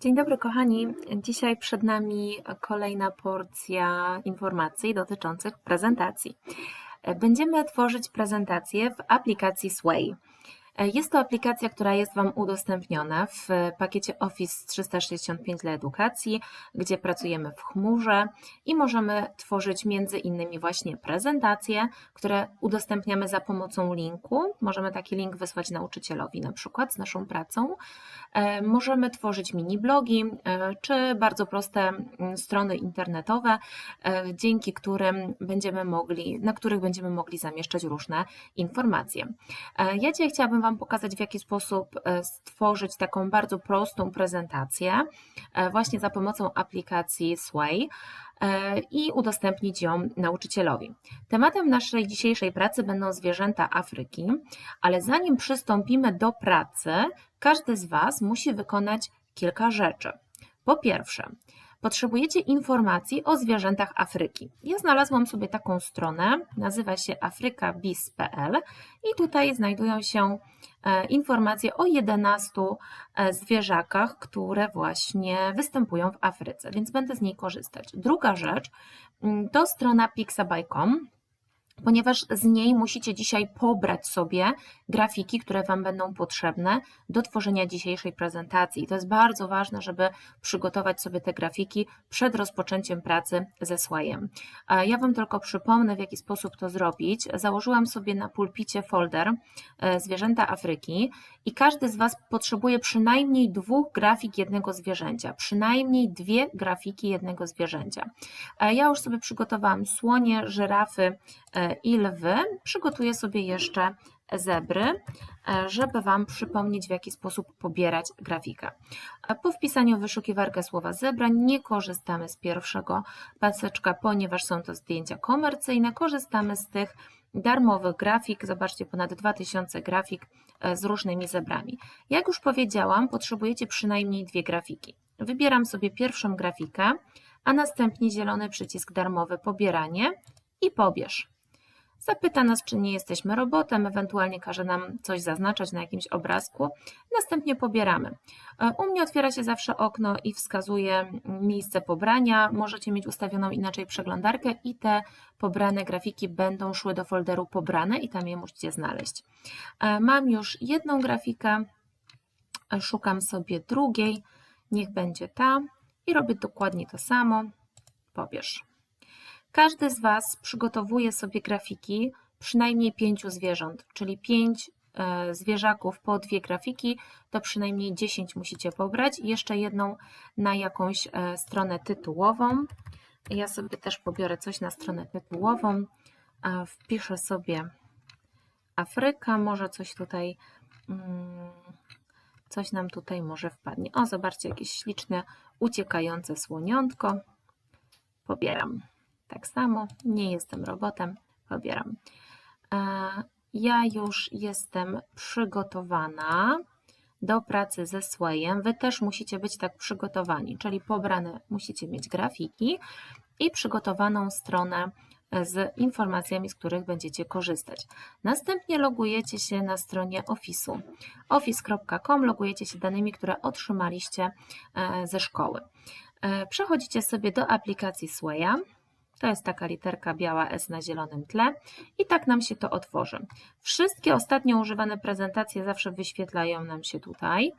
Dzień dobry, kochani. Dzisiaj przed nami kolejna porcja informacji dotyczących prezentacji. Będziemy tworzyć prezentację w aplikacji Sway. Jest to aplikacja, która jest Wam udostępniona w pakiecie Office 365 dla edukacji, gdzie pracujemy w chmurze i możemy tworzyć między innymi właśnie prezentacje, które udostępniamy za pomocą linku. Możemy taki link wysłać nauczycielowi na przykład z naszą pracą. E, możemy tworzyć mini blogi e, czy bardzo proste strony internetowe, e, dzięki którym będziemy mogli, na których będziemy mogli zamieszczać różne informacje. Ja dzisiaj chciałabym Wam pokazać, w jaki sposób stworzyć taką bardzo prostą prezentację właśnie za pomocą aplikacji Sway i udostępnić ją nauczycielowi. Tematem naszej dzisiejszej pracy będą zwierzęta Afryki, ale zanim przystąpimy do pracy, każdy z Was musi wykonać kilka rzeczy. Po pierwsze, potrzebujecie informacji o zwierzętach Afryki. Ja znalazłam sobie taką stronę, nazywa się afrykabis.pl i tutaj znajdują się e, informacje o 11 e, zwierzakach, które właśnie występują w Afryce, więc będę z niej korzystać. Druga rzecz mm, to strona pixabay.com ponieważ z niej musicie dzisiaj pobrać sobie grafiki, które Wam będą potrzebne do tworzenia dzisiejszej prezentacji. to jest bardzo ważne, żeby przygotować sobie te grafiki przed rozpoczęciem pracy ze Słajem. Ja Wam tylko przypomnę, w jaki sposób to zrobić. Założyłam sobie na pulpicie folder e, Zwierzęta Afryki i każdy z Was potrzebuje przynajmniej dwóch grafik jednego zwierzęcia, przynajmniej dwie grafiki jednego zwierzęcia. Ja już sobie przygotowałam słonie, żyrafy, e, i lwy, przygotuję sobie jeszcze zebry, e, żeby Wam przypomnieć, w jaki sposób pobierać grafikę. Po wpisaniu w wyszukiwarkę słowa zebra nie korzystamy z pierwszego paseczka, ponieważ są to zdjęcia komercyjne. Korzystamy z tych darmowych grafik. Zobaczcie, ponad 2000 grafik e, z różnymi zebrami. Jak już powiedziałam, potrzebujecie przynajmniej dwie grafiki. Wybieram sobie pierwszą grafikę, a następnie zielony przycisk darmowy pobieranie i pobierz. Zapyta nas, czy nie jesteśmy robotem, ewentualnie każe nam coś zaznaczać na jakimś obrazku. Następnie pobieramy. E, u mnie otwiera się zawsze okno i wskazuje miejsce pobrania. Możecie mieć ustawioną inaczej przeglądarkę i te pobrane grafiki będą szły do folderu pobrane i tam je musicie znaleźć. E, mam już jedną grafikę, e, szukam sobie drugiej, niech będzie ta i robię dokładnie to samo. Pobierz. Każdy z Was przygotowuje sobie grafiki przynajmniej pięciu zwierząt, czyli pięć e, zwierzaków po dwie grafiki, to przynajmniej 10 musicie pobrać. Jeszcze jedną na jakąś e, stronę tytułową. Ja sobie też pobiorę coś na stronę tytułową. Wpiszę sobie Afryka, może coś tutaj, mm, coś nam tutaj może wpadnie. O, zobaczcie, jakieś śliczne, uciekające słoniątko. Pobieram. Tak samo, nie jestem robotem, pobieram. E, ja już jestem przygotowana do pracy ze Swayem. Wy też musicie być tak przygotowani, czyli pobrane musicie mieć grafiki i przygotowaną stronę z informacjami, z których będziecie korzystać. Następnie logujecie się na stronie Office'u. office.com logujecie się danymi, które otrzymaliście e, ze szkoły. E, przechodzicie sobie do aplikacji Swaya. To jest taka literka biała S na zielonym tle i tak nam się to otworzy. Wszystkie ostatnio używane prezentacje zawsze wyświetlają nam się tutaj.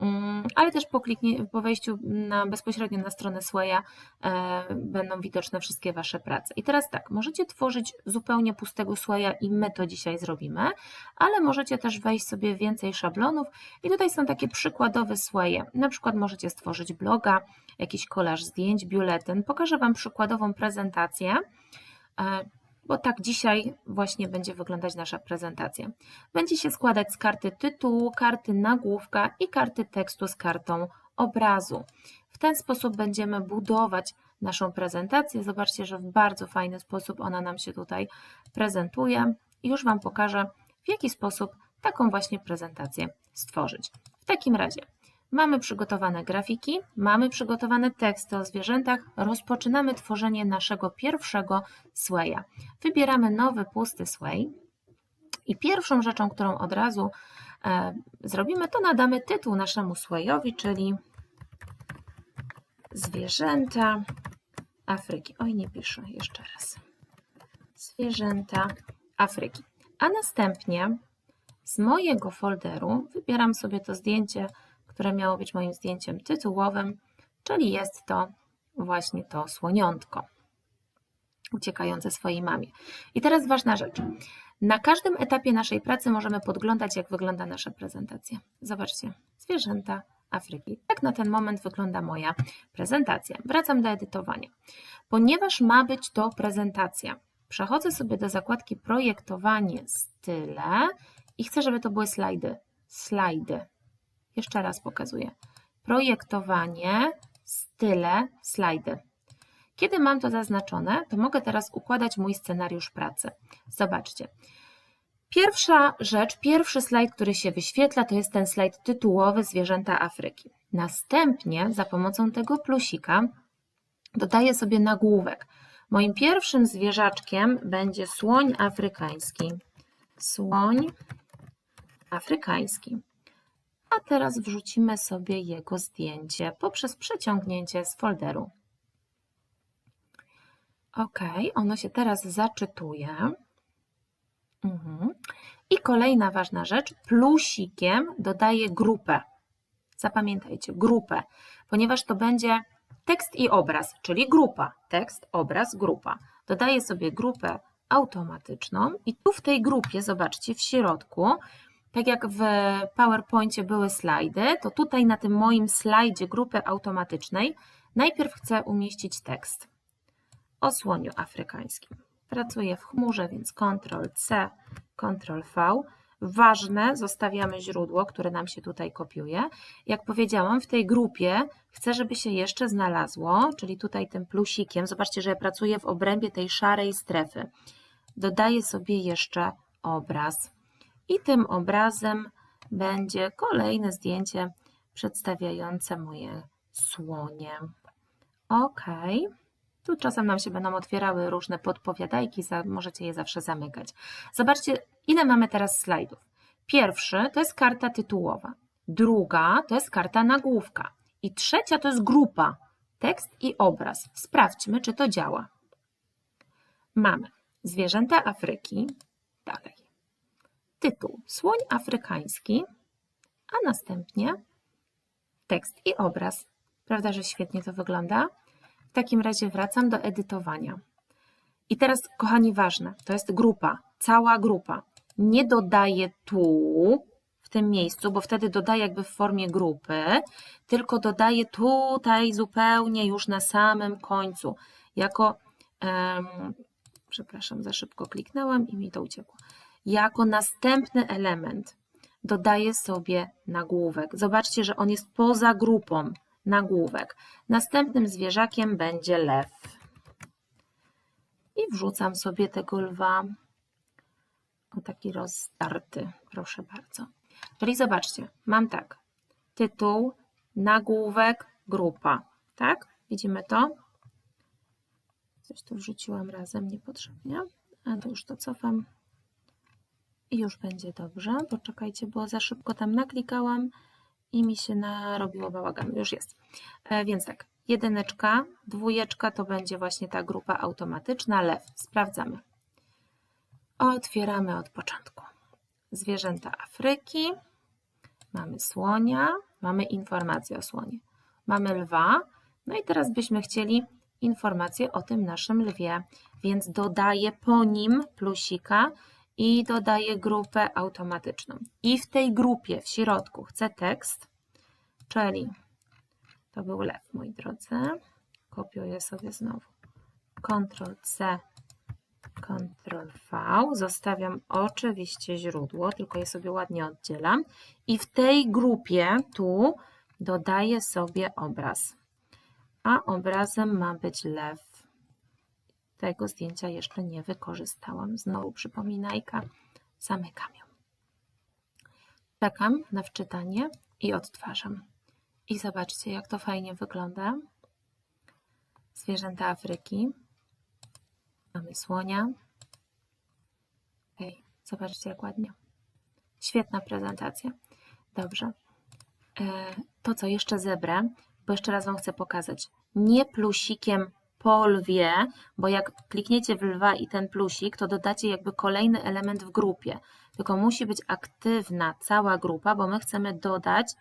Mm, ale też po, kliknie, po wejściu na, bezpośrednio na stronę Swaya e, będą widoczne wszystkie Wasze prace. I teraz tak, możecie tworzyć zupełnie pustego Swaya i my to dzisiaj zrobimy, ale możecie też wejść sobie więcej szablonów i tutaj są takie przykładowe Swaye. Na przykład możecie stworzyć bloga, jakiś kolaż zdjęć, biuletyn. Pokażę Wam przykładową prezentację. E, bo tak dzisiaj właśnie będzie wyglądać nasza prezentacja. Będzie się składać z karty tytułu, karty nagłówka i karty tekstu z kartą obrazu. W ten sposób będziemy budować naszą prezentację. Zobaczcie, że w bardzo fajny sposób ona nam się tutaj prezentuje. I już Wam pokażę, w jaki sposób taką właśnie prezentację stworzyć. W takim razie Mamy przygotowane grafiki, mamy przygotowane teksty o zwierzętach, rozpoczynamy tworzenie naszego pierwszego swaya. Wybieramy nowy pusty sway i pierwszą rzeczą, którą od razu e, zrobimy, to nadamy tytuł naszemu swayowi, czyli zwierzęta Afryki. Oj, nie piszę jeszcze raz. Zwierzęta Afryki. A następnie z mojego folderu wybieram sobie to zdjęcie, które miało być moim zdjęciem tytułowym, czyli jest to właśnie to słoniątko uciekające swojej mamie. I teraz ważna rzecz. Na każdym etapie naszej pracy możemy podglądać, jak wygląda nasza prezentacja. Zobaczcie, zwierzęta Afryki. Tak na ten moment wygląda moja prezentacja. Wracam do edytowania. Ponieważ ma być to prezentacja, przechodzę sobie do zakładki projektowanie style i chcę, żeby to były slajdy. Slajdy. Jeszcze raz pokazuję. Projektowanie, style, slajdy. Kiedy mam to zaznaczone, to mogę teraz układać mój scenariusz pracy. Zobaczcie. Pierwsza rzecz, pierwszy slajd, który się wyświetla, to jest ten slajd tytułowy Zwierzęta Afryki. Następnie za pomocą tego plusika dodaję sobie nagłówek. Moim pierwszym zwierzaczkiem będzie słoń afrykański. Słoń afrykański. A teraz wrzucimy sobie jego zdjęcie poprzez przeciągnięcie z folderu. OK, ono się teraz zaczytuje. Mhm. I kolejna ważna rzecz, plusikiem dodaję grupę. Zapamiętajcie, grupę, ponieważ to będzie tekst i obraz, czyli grupa. Tekst, obraz, grupa. Dodaję sobie grupę automatyczną i tu w tej grupie, zobaczcie, w środku, tak jak w PowerPoincie były slajdy, to tutaj na tym moim slajdzie grupy automatycznej najpierw chcę umieścić tekst o słoniu afrykańskim. Pracuję w chmurze, więc Ctrl-C, Ctrl-V. Ważne, zostawiamy źródło, które nam się tutaj kopiuje. Jak powiedziałam, w tej grupie chcę, żeby się jeszcze znalazło, czyli tutaj tym plusikiem. Zobaczcie, że ja pracuję w obrębie tej szarej strefy. Dodaję sobie jeszcze obraz. I tym obrazem będzie kolejne zdjęcie przedstawiające moje słonie. OK. Tu czasem nam się będą otwierały różne podpowiadajki, możecie je zawsze zamykać. Zobaczcie, ile mamy teraz slajdów. Pierwszy to jest karta tytułowa, druga to jest karta nagłówka i trzecia to jest grupa, tekst i obraz. Sprawdźmy, czy to działa. Mamy zwierzęta Afryki, dalej. Tytuł Słoń afrykański, a następnie tekst i obraz. Prawda, że świetnie to wygląda? W takim razie wracam do edytowania. I teraz, kochani, ważne, to jest grupa, cała grupa. Nie dodaję tu, w tym miejscu, bo wtedy dodaję jakby w formie grupy, tylko dodaję tutaj zupełnie już na samym końcu, jako, um, przepraszam, za szybko kliknęłam i mi to uciekło, jako następny element dodaję sobie nagłówek. Zobaczcie, że on jest poza grupą nagłówek. Następnym zwierzakiem będzie lew. I wrzucam sobie tego lwa. O taki rozdarty, proszę bardzo. Czyli zobaczcie, mam tak, tytuł, nagłówek, grupa, tak? Widzimy to? Coś tu wrzuciłam razem niepotrzebnie, a to już to cofam. I już będzie dobrze. Poczekajcie, bo za szybko tam naklikałam i mi się narobiło bałagan. Już jest. E, więc tak, jedyneczka, dwójeczka to będzie właśnie ta grupa automatyczna, lew. Sprawdzamy. Otwieramy od początku. Zwierzęta Afryki, mamy słonia, mamy informację o słonie, mamy lwa, no i teraz byśmy chcieli informację o tym naszym lwie, więc dodaję po nim plusika, i dodaję grupę automatyczną. I w tej grupie w środku chcę tekst, czyli to był lew, moi drodzy. Kopiuję sobie znowu. Ctrl C, Ctrl V. Zostawiam oczywiście źródło, tylko je sobie ładnie oddzielam. I w tej grupie tu dodaję sobie obraz. A obrazem ma być lew. Tego zdjęcia jeszcze nie wykorzystałam. Znowu przypominajka. Zamykam ją. Czekam na wczytanie i odtwarzam. I zobaczcie, jak to fajnie wygląda. Zwierzęta Afryki. Mamy słonia. Hej, zobaczcie, jak ładnie. Świetna prezentacja. Dobrze. E, to, co jeszcze zebrę, bo jeszcze raz Wam chcę pokazać, nie plusikiem po lwie, bo jak klikniecie w lwa i ten plusik, to dodacie jakby kolejny element w grupie, tylko musi być aktywna cała grupa, bo my chcemy dodać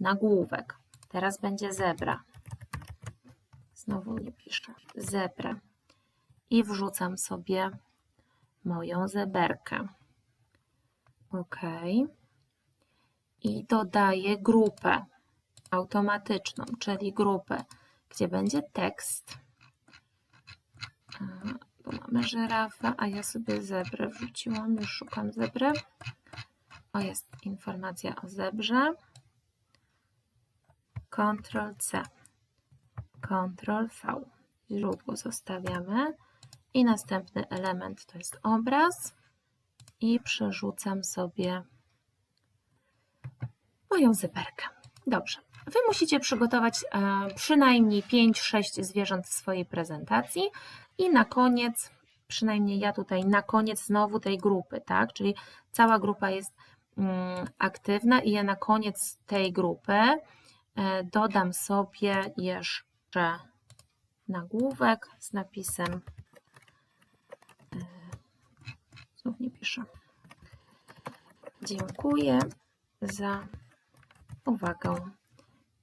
nagłówek. Teraz będzie zebra. Znowu nie piszę. Zebra. I wrzucam sobie moją zeberkę. OK. I dodaję grupę automatyczną, czyli grupę, gdzie będzie tekst. Tu mamy żyrafę, a ja sobie zebrę wrzuciłam, już szukam zebry. O, jest informacja o zebrze. Ctrl C, Ctrl V. Źródło zostawiamy. I następny element to jest obraz. I przerzucam sobie moją zeberkę. Dobrze. Wy musicie przygotować e, przynajmniej 5-6 zwierząt w swojej prezentacji i na koniec, przynajmniej ja tutaj na koniec znowu tej grupy, tak? Czyli cała grupa jest mm, aktywna i ja na koniec tej grupy e, dodam sobie jeszcze nagłówek z napisem e, znów nie piszę. Dziękuję za uwagę.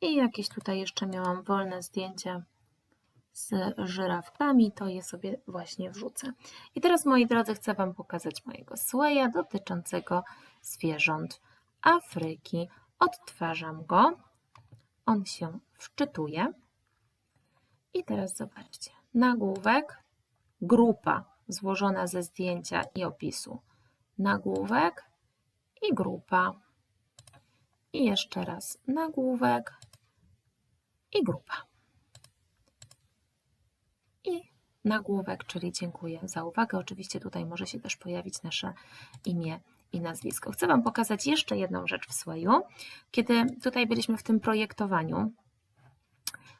I jakieś tutaj jeszcze miałam wolne zdjęcia z żyrawkami, to je sobie właśnie wrzucę. I teraz, moi drodzy, chcę Wam pokazać mojego słeja dotyczącego zwierząt Afryki. Odtwarzam go. On się wczytuje. I teraz zobaczcie. Nagłówek, grupa złożona ze zdjęcia i opisu. Nagłówek i grupa. I jeszcze raz nagłówek i grupa. I nagłówek, czyli dziękuję za uwagę. Oczywiście tutaj może się też pojawić nasze imię i nazwisko. Chcę Wam pokazać jeszcze jedną rzecz w Swayu. Kiedy tutaj byliśmy w tym projektowaniu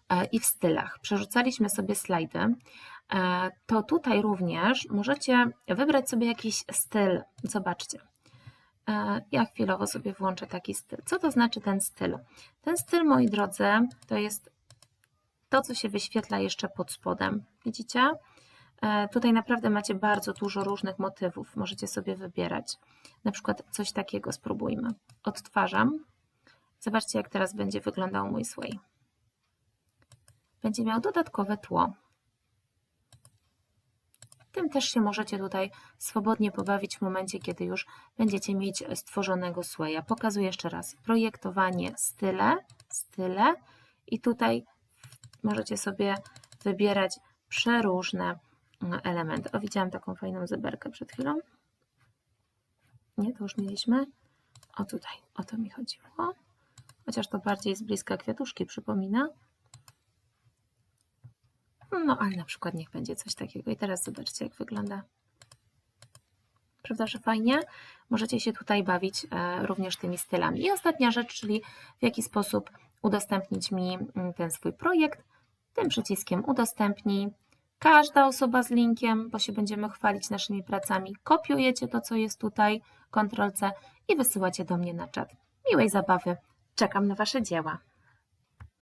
e, i w stylach, przerzucaliśmy sobie slajdy, e, to tutaj również możecie wybrać sobie jakiś styl. Zobaczcie. E, Ja chwilowo sobie włączę taki styl. Co to znaczy ten styl? Ten styl, moi drodzy, to jest to, co się wyświetla jeszcze pod spodem. Widzicie? E, Tutaj naprawdę macie bardzo dużo różnych motywów. Możecie sobie wybierać. Na przykład coś takiego spróbujmy. Odtwarzam. Zobaczcie, jak teraz będzie wyglądał mój sway. Będzie miał dodatkowe tło. Tym też się możecie tutaj swobodnie pobawić w momencie, kiedy już będziecie mieć stworzonego swaya. Pokazuję jeszcze raz. Projektowanie style, style i tutaj możecie sobie wybierać przeróżne mm, elementy. O, widziałam taką fajną zeberkę przed chwilą. Nie, to już mieliśmy. O, tutaj, o to mi chodziło. Chociaż to bardziej z bliska kwiatuszki przypomina. No, ale na przykład niech będzie coś takiego. I teraz zobaczcie, jak wygląda. Prawda, że fajnie? Możecie się tutaj bawić e, również tymi stylami. I ostatnia rzecz, czyli w jaki sposób udostępnić mi mm, ten swój projekt. Tym przyciskiem udostępnij. Każda osoba z linkiem, bo się będziemy chwalić naszymi pracami, kopiujecie to, co jest tutaj, Ctrl C i wysyłacie do mnie na czat. Miłej zabawy. Czekam na Wasze dzieła.